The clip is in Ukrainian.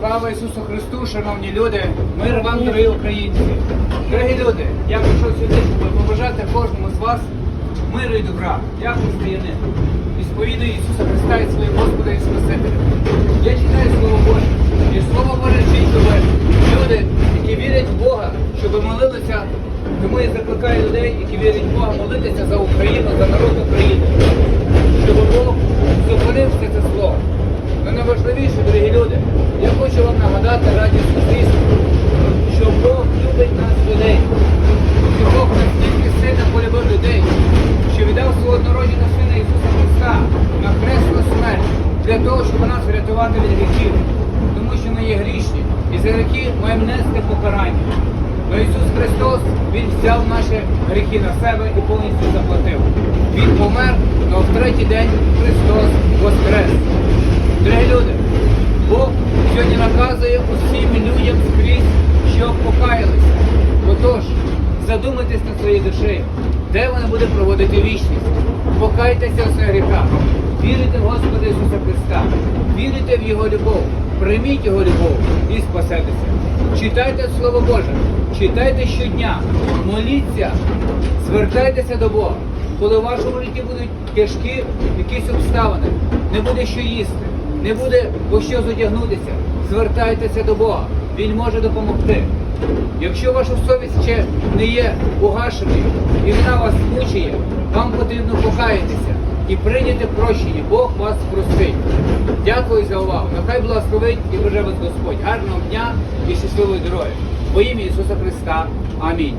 Слава Ісусу Христу, шановні люди, мир вам, дорогі українці. Дорогі люди, я прийшов сюди, щоб побажати кожному з вас миру і добра, як християнин. І сповідую Ісуса Христа і своїм Господа і Спасителя. Я читаю Слово Боже, і Слово Боже вчить, щоб люди, які вірять в Бога, щоб молилися, тому я закликаю людей, які вірять в Бога, молитися за Україну, за народ України, щоб Бог зупинив все це слово. Але найважливіше, дорогі люди, я хочу вам нагадати радісну звістку, що Бог любить нас людей. Що Бог настільки сильно полюбив людей, що віддав свого однородженого сина Ісуса Христа на хресну смерть для того, щоб нас врятувати від гріхів. Тому що ми є грішні і за гріхи маємо нести покарання. Но Ісус Христос, Він взяв наші гріхи на себе і повністю заплатив. Він помер, але в третій день Христос воскрес. Дорогі люди, Бог сьогодні наказує усім людям скрізь, щоб покаялися. Отож, задумайтесь над своєю душею, де вона буде проводити вічність. Покайтеся у своїх гріхах, вірите в Господа Ісуса Христа, вірите в Його любов, прийміть Його любов і спасетеся. Читайте Слово Боже, читайте щодня, моліться, звертайтеся до Бога. Коли в вашому житті будуть тяжкі якісь обставини, не буде що їсти, не буде по що задягнутися, звертайтеся до Бога. Він може допомогти. Якщо ваша совість ще не є угашеною і вона вас мучає, вам потрібно покаятися і прийняти прощення. Бог вас простить. Дякую за увагу. Нехай благословить і береже вас Господь. Гарного дня і щасливої дороги. Во ім'я Ісуса Христа. Амінь.